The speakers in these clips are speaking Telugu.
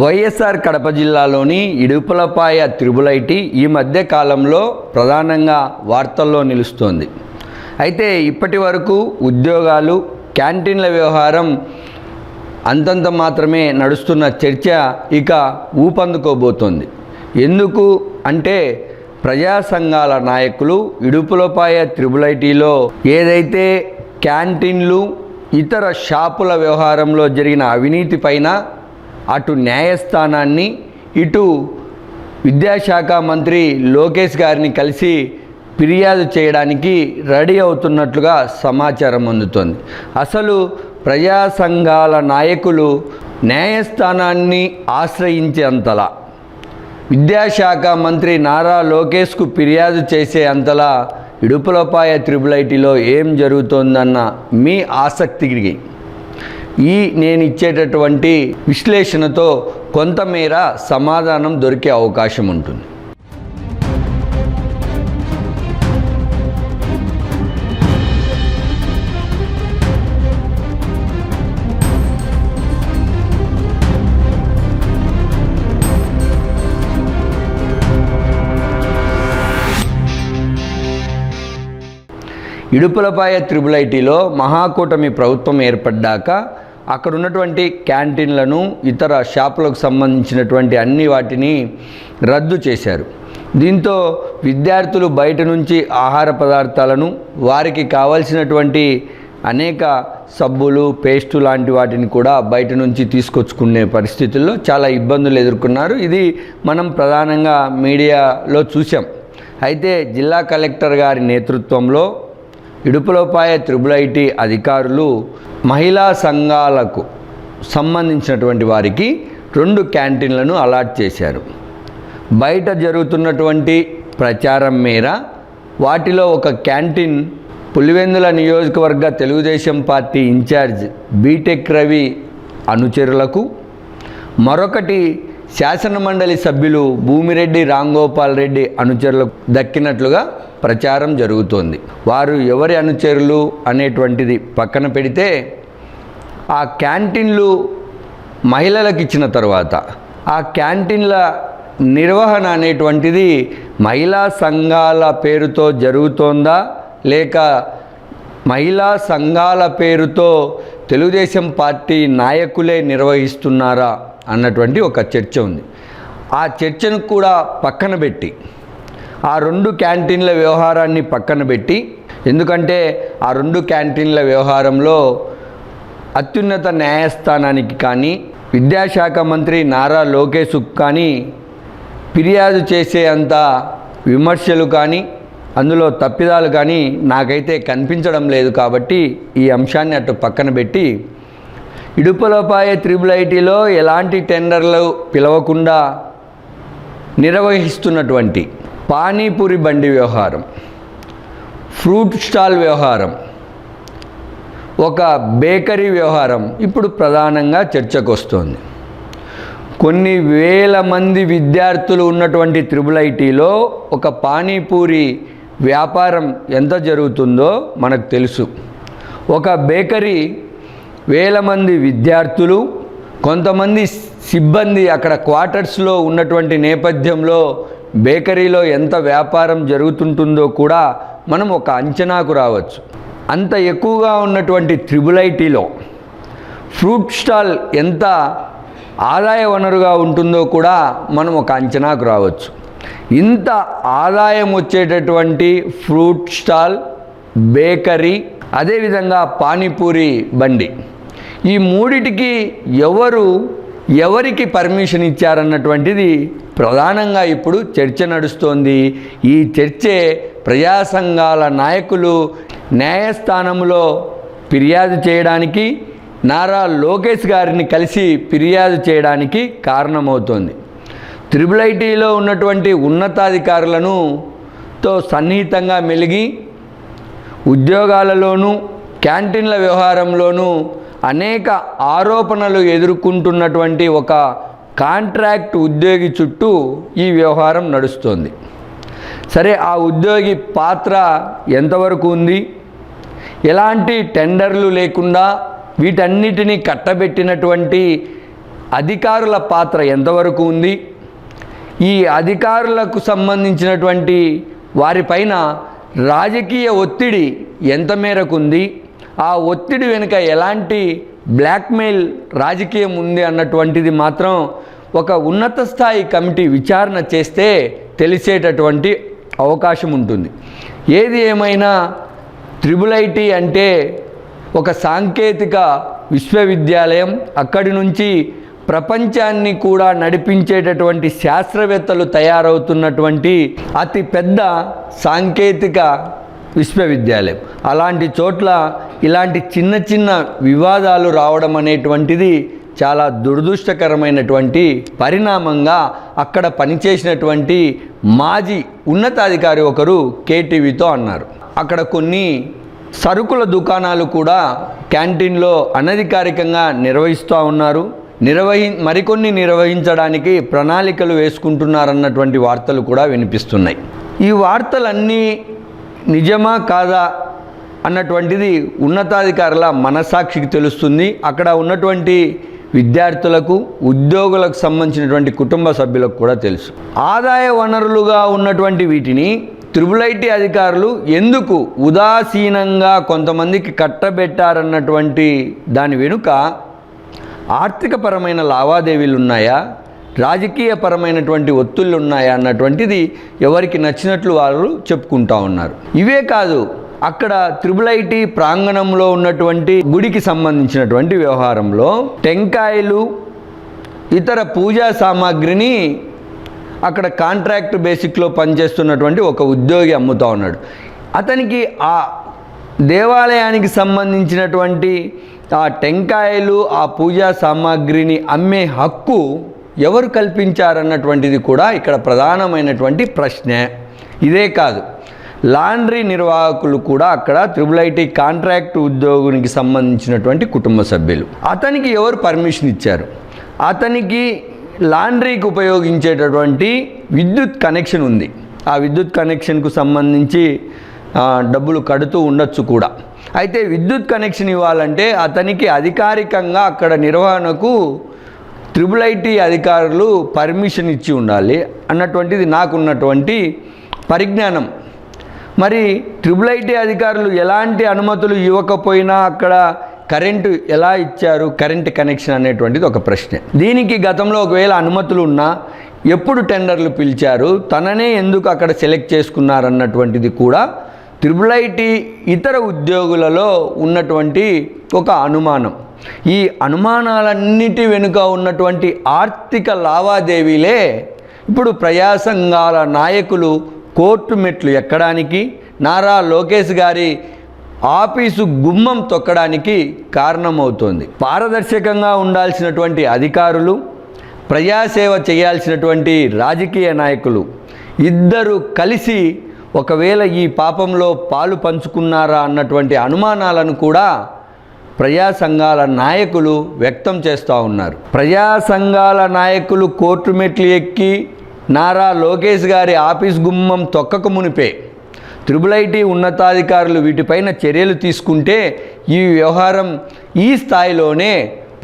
వైఎస్ఆర్ కడప జిల్లాలోని ఇడుపులపాయ త్రిబులైటి ఈ మధ్య కాలంలో ప్రధానంగా వార్తల్లో నిలుస్తోంది. అయితే ఇప్పటి వరకు ఉద్యోగాలు క్యాంటీన్ల వ్యవహారం అంతంత మాత్రమే నడుస్తున్న చర్చ ఇక ఊపందుకోబోతోంది. ఎందుకు అంటే ప్రజా సంఘాల నాయకులు ఇడుపులపాయ త్రిబులైటీలో ఏదైతే క్యాంటీన్లు ఇతర షాపుల వ్యవహారంలో జరిగిన అవినీతి పైన అటు న్యాయస్థానాన్ని ఇటు విద్యాశాఖ మంత్రి లోకేష్ గారిని కలిసి ఫిర్యాదు చేయడానికి రెడీ అవుతున్నట్లుగా సమాచారం అందుతోంది. అసలు ప్రజా సంఘాల నాయకులు న్యాయస్థానాన్ని ఆశ్రయించేంతలా విద్యాశాఖ మంత్రి నారా లోకేష్కు ఫిర్యాదు చేసే అంతలా ఇడుపులపాయ త్రిబుల్ ఐటీలో ఏం జరుగుతోందన్న మీ ఆసక్తికి ఈ నేను ఇచ్చేటటువంటి విశ్లేషణతో కొంతమేర సమాధానం దొరికే అవకాశం ఉంటుంది. ఇడుపులపాయ త్రిబులైటీలో మహాకూటమి ప్రభుత్వం ఏర్పడ్డాక అక్కడ ఉన్నటువంటి క్యాంటీన్లను ఇతర షాపులకు సంబంధించినటువంటి అన్ని వాటిని రద్దు చేశారు. దీంతో విద్యార్థులు బయట నుంచి ఆహార పదార్థాలను వారికి కావలసినటువంటి అనేక సబ్బులు పేస్టు లాంటి వాటిని కూడా బయట నుంచి తీసుకొచ్చుకునే పరిస్థితుల్లో చాలా ఇబ్బందులు ఎదుర్కొన్నారు. ఇది మనం ప్రధానంగా మీడియాలో చూసాం అయితే జిల్లా కలెక్టర్ గారి నేతృత్వంలో ఇడుపులపాయ త్రిబుల్ ఐటీ అధికారులు మహిళా సంఘాలకు సంబంధించినటువంటి వారికి రెండు క్యాంటీన్లను అలాట్ చేశారు. బయట జరుగుతున్నటువంటి ప్రచారం మేర వాటిలో ఒక క్యాంటీన్ పులివెందుల నియోజకవర్గ Telugu Desam party incharge BTech Ravi అనుచరులకు మరొకటి శాసనమండలి సభ్యులు భూమిరెడ్డి రాంగోపాల్ రెడ్డి అనుచరులకు దక్కినట్లుగా ప్రచారం జరుగుతోంది. వారు ఎవరి అనుచరులు అనేటువంటిది పక్కన పెడితే ఆ క్యాంటీన్లు మహిళలకు ఇచ్చిన తర్వాత ఆ క్యాంటీన్ల నిర్వహణ అనేటువంటిది మహిళా సంఘాల పేరుతో జరుగుతోందా? లేక మహిళా సంఘాల పేరుతో తెలుగుదేశం పార్టీ నాయకులే నిర్వహిస్తున్నారా? అన్నటువంటి ఒక చర్చ ఉంది. ఆ చర్చను కూడా పక్కన పెట్టి ఆ రెండు క్యాంటీన్ల వ్యవహారాన్ని పక్కన పెట్టి ఎందుకంటే ఆ రెండు క్యాంటీన్ల వ్యవహారంలో అత్యున్నత న్యాయస్థానానికి కానీ విద్యాశాఖ మంత్రి నారా లోకేష్ కానీ ఫిర్యాదు చేసే అంత విమర్శలు కానీ అందులో తప్పిదాలు కానీ నాకైతే కనిపించడం లేదు కాబట్టి ఈ అంశాన్ని అటు పక్కన పెట్టి ఇడుపులపాయ త్రిబుల్ ఐటీలో ఎలాంటి టెండర్లు పిలవకుండా నిర్వహిస్తున్నటువంటి పానీపూరి బండి వ్యవహారం ఫ్రూట్ స్టాల్ వ్యవహారం ఒక బేకరీ వ్యవహారం ఇప్పుడు ప్రధానంగా చర్చకు వస్తోంది కొన్ని వేల మంది విద్యార్థులు ఉన్నటువంటి త్రిబుల్ ఐటీలో ఒక పానీపూరి వ్యాపారం ఎంత జరుగుతుందో మనకు తెలుసు. ఒక బేకరీ వేల మంది విద్యార్థులు కొంతమంది సిబ్బంది అక్కడ క్వార్టర్స్లో ఉన్నటువంటి నేపథ్యంలో బేకరీలో ఎంత వ్యాపారం జరుగుతుంటుందో కూడా మనం ఒక అంచనాకు రావచ్చు. అంత ఎక్కువగా ఉన్నటువంటి త్రిబుల్ ఐటీలో ఫ్రూట్ స్టాల్ ఎంత ఆదాయ వనరుగా ఉంటుందో కూడా మనం ఒక అంచనాకు రావచ్చు. ఇంత ఆదాయం వచ్చేటటువంటి ఫ్రూట్ స్టాల్ బేకరీ అదేవిధంగా పానీపూరి బండి. ఈ మూడిటికి ఎవరు ఎవరికి పర్మిషన్ ఇచ్చారన్నటువంటిది ప్రధానంగా ఇప్పుడు చర్చ నడుస్తోంది. ఈ చర్చే ప్రజా సంఘాల నాయకులు న్యాయస్థానంలో ఫిర్యాదు చేయడానికి నారా లోకేష్ గారిని కలిసి ఫిర్యాదు చేయడానికి కారణమవుతోంది. త్రిబుల్ ఐటీలో ఉన్నటువంటి ఉన్నతాధికారులను తో సన్నిహితంగా మెలిగి ఉద్యోగాలలోనూ క్యాంటీన్ల వ్యవహారంలోనూ అనేక ఆరోపణలు ఎదుర్కొంటున్నటువంటి ఒక కాంట్రాక్ట్ ఉద్యోగి చుట్టూ ఈ వ్యవహారం నడుస్తోంది. సరే ఆ ఉద్యోగి పాత్ర ఎంతవరకు ఉంది? ఎలాంటి టెండర్లు లేకుండా వీటన్నిటినీ కట్టబెట్టినటువంటి అధికారుల పాత్ర ఎంతవరకు ఉంది? ఈ అధికారులకు సంబంధించినటువంటి వారిపైన రాజకీయ ఒత్తిడి ఎంత మేరకు ఉంది ఆ ఒత్తిడి వెనుక ఎలాంటి బ్లాక్మెయిల్ రాజకీయం ఉంది అన్నటువంటిది మాత్రం ఒక ఉన్నత స్థాయి కమిటీ విచారణ చేస్తే తెలిసేటటువంటి అవకాశం ఉంటుంది. ఏది ఏమైనా త్రిబుల్ ఐటీ అంటే ఒక సాంకేతిక విశ్వవిద్యాలయం అక్కడి నుంచి ప్రపంచాన్ని కూడా నడిపించేటటువంటి శాస్త్రవేత్తలు తయారవుతున్నటువంటి అతి పెద్ద సాంకేతిక విశ్వవిద్యాలయం. అలాంటి చోట్ల ఇలాంటి చిన్న చిన్న వివాదాలు రావడం అనేటువంటిది చాలా దురదృష్టకరమైనటువంటి పరిణామంగా అక్కడ పనిచేసినటువంటి మాజీ ఉన్నతాధికారి ఒకరు కేటీవీతో అన్నారు. అక్కడ కొన్ని సరుకుల దుకాణాలు కూడా క్యాంటీన్లో అనధికారికంగా నిర్వహిస్తూ ఉన్నారు. నిర్వహి మరికొన్ని నిర్వహించడానికి ప్రణాళికలు వేసుకుంటున్నారన్నటువంటి వార్తలు కూడా వినిపిస్తున్నాయి. ఈ వార్తలన్నీ నిజమా కాదా అన్నటువంటిది ఉన్నతాధికారుల మనసాక్షికి తెలుస్తుంది. అక్కడ ఉన్నటువంటి విద్యార్థులకు ఉద్యోగులకు సంబంధించినటువంటి కుటుంబ సభ్యులకు కూడా తెలుసు. ఆదాయ వనరులుగా ఉన్నటువంటి వీటిని త్రిబుల్ ఐటీ అధికారులు ఎందుకు ఉదాసీనంగా కొంతమందికి కట్టబెట్టారన్నటువంటి దాని వెనుక ఆర్థికపరమైన లావాదేవీలు ఉన్నాయా రాజకీయపరమైనటువంటి ఒత్తుళ్ళు ఉన్నాయా అన్నటువంటిది ఎవరికి నచ్చినట్లు వాళ్ళు చెప్పుకుంటా ఉన్నారు. ఇవే కాదు అక్కడ త్రిబుల్ ఐటీ ప్రాంగణంలో ఉన్నటువంటి గుడికి సంబంధించినటువంటి వ్యవహారంలో టెంకాయలు ఇతర పూజా సామాగ్రిని అక్కడ కాంట్రాక్ట్ బేసిక్లో పనిచేస్తున్నటువంటి ఒక ఉద్యోగి అమ్ముతూ ఉన్నాడు. అతనికి ఆ దేవాలయానికి సంబంధించినటువంటి ఆ టెంకాయలు ఆ పూజా సామాగ్రిని అమ్మే హక్కు ఎవరు కల్పించారన్నటువంటిది కూడా ఇక్కడ ప్రధానమైనటువంటి ప్రశ్నే. ఇదే కాదు లాండ్రీ నిర్వాహకులు కూడా అక్కడ త్రిబుల్ ఐటీ కాంట్రాక్ట్ ఉద్యోగునికి సంబంధించినటువంటి కుటుంబ సభ్యులు. అతనికి ఎవరు పర్మిషన్ ఇచ్చారు? అతనికి లాండ్రీకి ఉపయోగించేటటువంటి విద్యుత్ కనెక్షన్ ఉంది. ఆ విద్యుత్ కనెక్షన్కు సంబంధించి డబ్బులు కడుతూ ఉండొచ్చు కూడా. అయితే విద్యుత్ కనెక్షన్ ఇవ్వాలంటే అతనికి అధికారికంగా అక్కడ నిర్వహణకు ట్రిపుల్ ఐటీ అధికారులు పర్మిషన్ ఇచ్చి ఉండాలి అన్నటువంటిది నాకున్నటువంటి పరిజ్ఞానం. మరి ట్రిపుల్ ఐటీ అధికారులు ఎలాంటి అనుమతులు ఇవ్వకపోయినా అక్కడ కరెంటు ఎలా ఇచ్చారు? కరెంట్ కనెక్షన్ అనేటువంటిది ఒక ప్రశ్న. దీనికి గతంలో ఒకవేళ అనుమతులు ఉన్నా ఎప్పుడు టెండర్లు పిలిచారు? తననే ఎందుకు అక్కడ సెలెక్ట్ చేసుకున్నారన్నటువంటిది కూడా త్రిబుల్ ఐటీ ఇతర ఉద్యోగులలో ఉన్నటువంటి ఒక అనుమానం. ఈ అనుమానాలన్నిటి వెనుక ఉన్నటువంటి ఆర్థిక లావాదేవీలే ఇప్పుడు ప్రయాసంగాల నాయకులు కోర్టు మెట్లు ఎక్కడానికి నారా లోకేష్ గారి ఆఫీసు గుమ్మం తొక్కడానికి కారణమవుతోంది. పారదర్శకంగా ఉండాల్సినటువంటి అధికారులు ప్రజాసేవ చేయాల్సినటువంటి రాజకీయ నాయకులు ఇద్దరు కలిసి ఒకవేళ ఈ పాపంలో పాలు పంచుకున్నారా అన్నటువంటి అనుమానాలను కూడా ప్రజా సంఘాల నాయకులు వ్యక్తం చేస్తూ ఉన్నారు. ప్రజా సంఘాల నాయకులు కోర్టు మెట్లు ఎక్కి నారా లోకేష్ గారి ఆఫీస్ గుమ్మం తొక్కకు మునిపే త్రిబుల్ ఐటీ ఉన్నతాధికారులు వీటిపైన చర్యలు తీసుకుంటే ఈ వ్యవహారం ఈ స్థాయిలోనే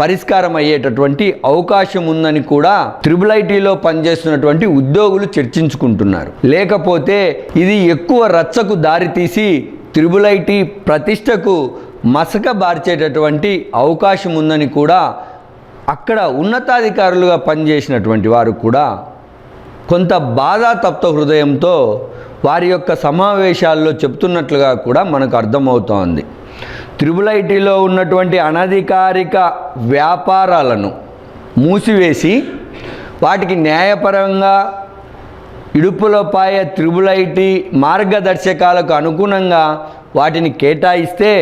పరిష్కారం అయ్యేటటువంటి అవకాశం ఉందని కూడా త్రిబుల్ ఐటీలో పనిచేస్తున్నటువంటి ఉద్యోగులు చర్చించుకుంటున్నారు. లేకపోతే ఇది ఎక్కువ రచ్చకు దారితీసి త్రిబుల్ ఐటీ ప్రతిష్టకు మసక బార్చేటటువంటి అవకాశం ఉందని కూడా అక్కడ ఉన్నతాధికారులుగా పనిచేసినటువంటి వారు కూడా కొంత బాధాతప్త హృదయంతో వారి యొక్క సమావేశాల్లో చెప్తున్నట్లుగా కూడా మనకు అర్థమవుతోంది. త్రిబుల్ ఐటీలో ఉన్నటువంటి అనధికారిక వ్యాపారాలను మూసివేసి వాటికి న్యాయపరంగా ఇడుపులపాయ త్రిబుల్ ఐటీ మార్గదర్శకాలకు అనుగుణంగా వాటిని కేటాయిస్తే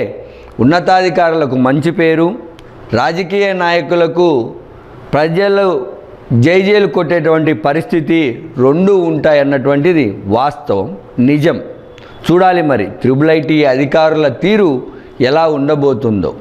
ఉన్నతాధికారులకు మంచి పేరు రాజకీయ నాయకులకు ప్రజలు జైజేలు కొట్టేటువంటి పరిస్థితి రెండు ఉంటాయన్నటువంటిది వాస్తవం నిజం. చూడాలి మరి. త్రిబుల్ ఐటీ అధికారుల తీరు ఎలా ఉండబోతుందో.